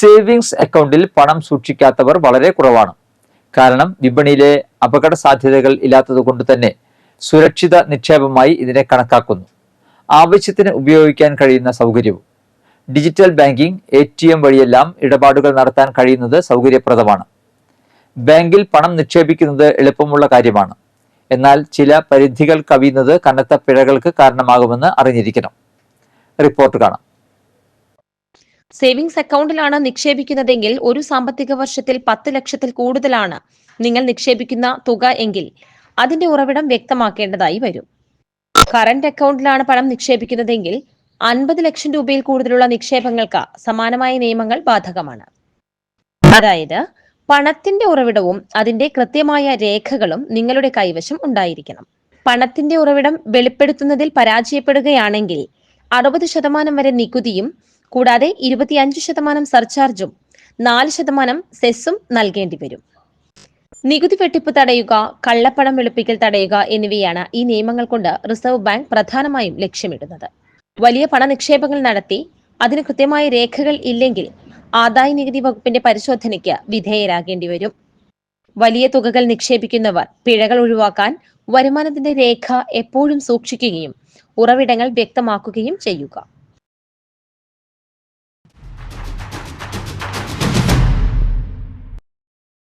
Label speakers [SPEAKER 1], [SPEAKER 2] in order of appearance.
[SPEAKER 1] Savings അക്കൗണ്ടിൽ പണം സൂക്ഷിക്കാത്തവർ വളരെ കുറവാണ്. കാരണം വിപണിയിലെ അപകട സാധ്യതകൾ ഇല്ലാത്തതുകൊണ്ട് തന്നെ സുരക്ഷിത നിക്ഷേപമായി ഇതിനെ കണക്കാക്കുന്നു. ആവശ്യത്തിന് ഉപയോഗിക്കാൻ കഴിയുന്ന സൗകര്യവും. Digital banking A T M വഴിയെല്ലാം ഇടപാടുകൾ നടത്താൻ കഴിയുന്നത് സൗകര്യപ്രദമാണ്. ബാങ്കിൽ പണം നിക്ഷേപിക്കുന്നത് എളുപ്പമുള്ള കാര്യമാണ്. എന്നാൽ ചില പരിധികൾ കവിയുന്നത് കനത്ത പിഴകൾക്ക് കാരണമാകുമെന്ന് അറിഞ്ഞിരിക്കണം. റിപ്പോർട്ട് കാണാം.
[SPEAKER 2] സേവിങ്സ് അക്കൗണ്ടിലാണ് നിക്ഷേപിക്കുന്നതെങ്കിൽ ഒരു സാമ്പത്തിക വർഷത്തിൽ പത്ത് ലക്ഷത്തിൽ കൂടുതലാണ് നിങ്ങൾ നിക്ഷേപിക്കുന്ന തുക എങ്കിൽ അതിന്റെ ഉറവിടം വ്യക്തമാക്കേണ്ടതായി വരും. കറന്റ് അക്കൗണ്ടിലാണ് പണം നിക്ഷേപിക്കുന്നതെങ്കിൽ അൻപത് ലക്ഷം രൂപയിൽ കൂടുതലുള്ള നിക്ഷേപങ്ങൾക്ക് സമാനമായ നിയമങ്ങൾ ബാധകമാണ്. അതായത് പണത്തിന്റെ ഉറവിടവും അതിന്റെ കൃത്യമായ രേഖകളും നിങ്ങളുടെ കൈവശം ഉണ്ടായിരിക്കണം. പണത്തിന്റെ ഉറവിടം വെളിപ്പെടുത്തുന്നതിൽ പരാജയപ്പെടുകയാണെങ്കിൽ അറുപത് ശതമാനം വരെ നികുതിയും കൂടാതെ ഇരുപത്തിയഞ്ച് ശതമാനം സർചാർജും നാല് ശതമാനം സെസ്സും നൽകേണ്ടി വരും. നികുതി വെട്ടിപ്പ് തടയുക കള്ളപ്പണം വെളുപ്പിക്കൽ തടയുക എന്നിവയാണ് ഈ നിയമങ്ങൾ കൊണ്ട് റിസർവ് ബാങ്ക് പ്രധാനമായും ലക്ഷ്യമിടുന്നത്. വലിയ പണനിക്ഷേപങ്ങൾ നടത്തി അതിന് കൃത്യമായ രേഖകൾ ഇല്ലെങ്കിൽ ആദായ നികുതി വകുപ്പിന്റെ പരിശോധനയ്ക്ക് വിധേയരാകേണ്ടി വരും. വലിയ തുകകൾ നിക്ഷേപിക്കുന്നവർ പിഴകൾ ഒഴിവാക്കാൻ വരുമാനത്തിന്റെ രേഖ എപ്പോഴും സൂക്ഷിക്കുകയും ഉറവിടങ്ങൾ വ്യക്തമാക്കുകയും ചെയ്യുക.